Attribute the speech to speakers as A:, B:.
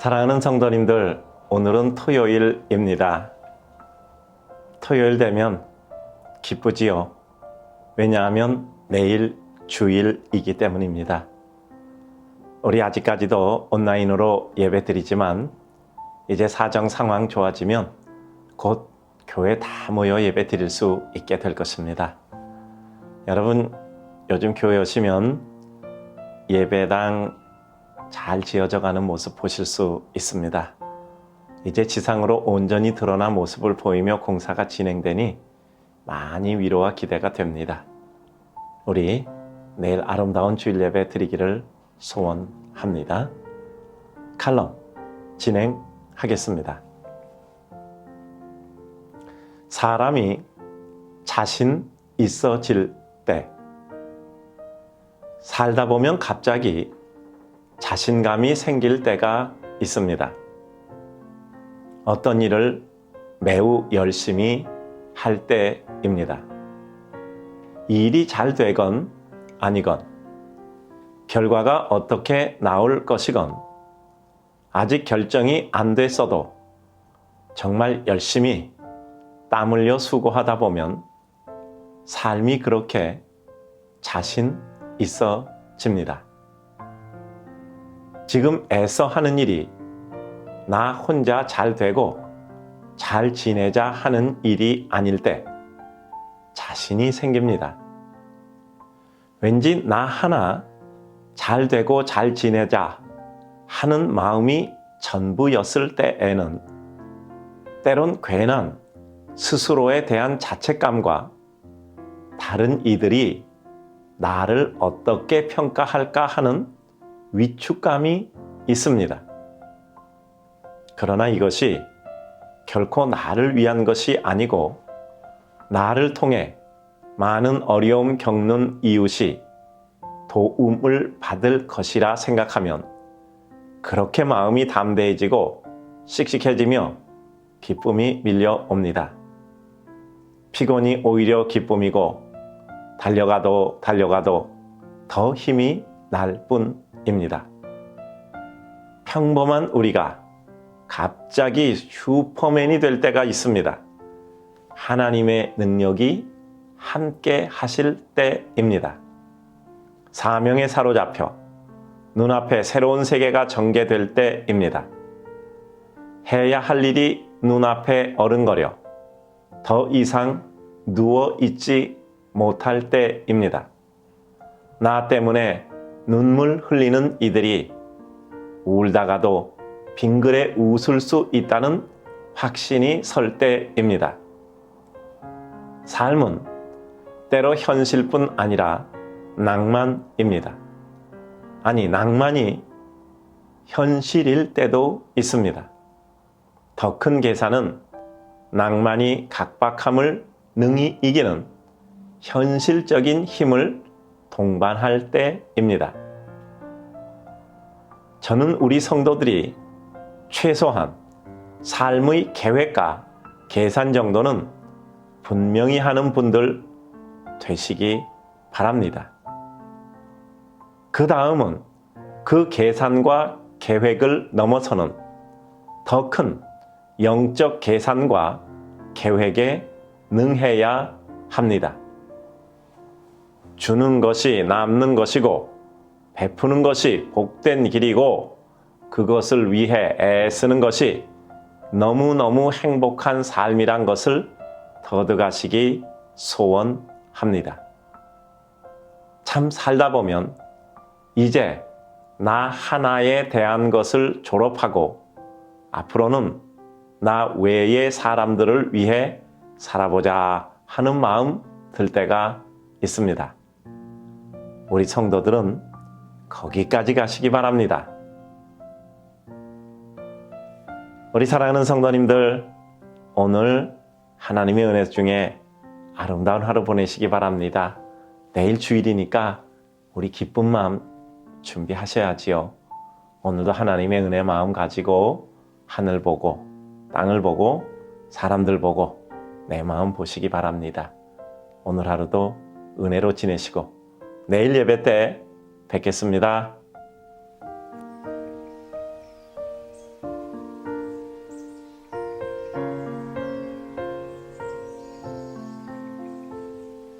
A: 사랑하는 성도님들, 오늘은 토요일입니다. 토요일 되면 기쁘지요. 왜냐하면 내일 주일이기 때문입니다. 우리 아직까지도 온라인으로 예배 드리지만 이제 사정 상황 좋아지면 곧 교회 다 모여 예배 드릴 수 있게 될 것입니다. 여러분, 요즘 교회 오시면 예배당 잘 지어져 가는 모습 보실 수 있습니다. 이제 지상으로 온전히 드러난 모습을 보이며 공사가 진행되니 많이 위로와 기대가 됩니다. 우리 내일 아름다운 주일 예배 드리기를 소원합니다. 칼럼 진행하겠습니다. 사람이 자신 있어질 때 살다 보면 갑자기 자신감이 생길 때가 있습니다. 어떤 일을 매우 열심히 할 때입니다. 일이 잘 되건 아니건 결과가 어떻게 나올 것이건 아직 결정이 안 됐어도 정말 열심히 땀 흘려 수고하다 보면 삶이 그렇게 자신 있어집니다. 지금 애써 하는 일이 나 혼자 잘 되고 잘 지내자 하는 일이 아닐 때 자신이 생깁니다. 왠지 나 하나 잘 되고 잘 지내자 하는 마음이 전부였을 때에는 때론 괜한 스스로에 대한 자책감과 다른 이들이 나를 어떻게 평가할까 하는 위축감이 있습니다. 그러나 이것이 결코 나를 위한 것이 아니고 나를 통해 많은 어려움 겪는 이웃이 도움을 받을 것이라 생각하면 그렇게 마음이 담대해지고 씩씩해지며 기쁨이 밀려옵니다. 피곤이 오히려 기쁨이고 달려가도 달려가도 더 힘이 날 뿐 입니다. 평범한 우리가 갑자기 슈퍼맨이 될 때가 있습니다. 하나님의 능력이 함께 하실 때입니다. 사명에 사로잡혀 눈앞에 새로운 세계가 전개될 때입니다. 해야 할 일이 눈앞에 어른거려 더 이상 누워 있지 못할 때입니다. 나 때문에 눈물 흘리는 이들이 울다가도 빙글에 웃을 수 있다는 확신이 설 때입니다. 삶은 때로 현실뿐 아니라 낭만입니다. 아니, 낭만이 현실일 때도 있습니다. 더 큰 계산은 낭만이 각박함을 능히 이기는 현실적인 힘을 동반할 때입니다. 저는 우리 성도들이 최소한 삶의 계획과 계산 정도는 분명히 하는 분들 되시기 바랍니다. 그 다음은 그 계산과 계획을 넘어서는 더 큰 영적 계산과 계획에 능해야 합니다. 주는 것이 남는 것이고 베푸는 것이 복된 길이고 그것을 위해 애쓰는 것이 너무너무 행복한 삶이란 것을 더득하시기 소원합니다. 참 살다 보면 이제 나 하나에 대한 것을 졸업하고 앞으로는 나 외의 사람들을 위해 살아보자 하는 마음 들 때가 있습니다. 우리 성도들은 거기까지 가시기 바랍니다. 우리 사랑하는 성도님들, 오늘 하나님의 은혜 중에 아름다운 하루 보내시기 바랍니다. 내일 주일이니까 우리 기쁜 마음 준비하셔야지요. 오늘도 하나님의 은혜 마음 가지고 하늘 보고 땅을 보고 사람들 보고 내 마음 보시기 바랍니다. 오늘 하루도 은혜로 지내시고 내일 예배 때 뵙겠습니다.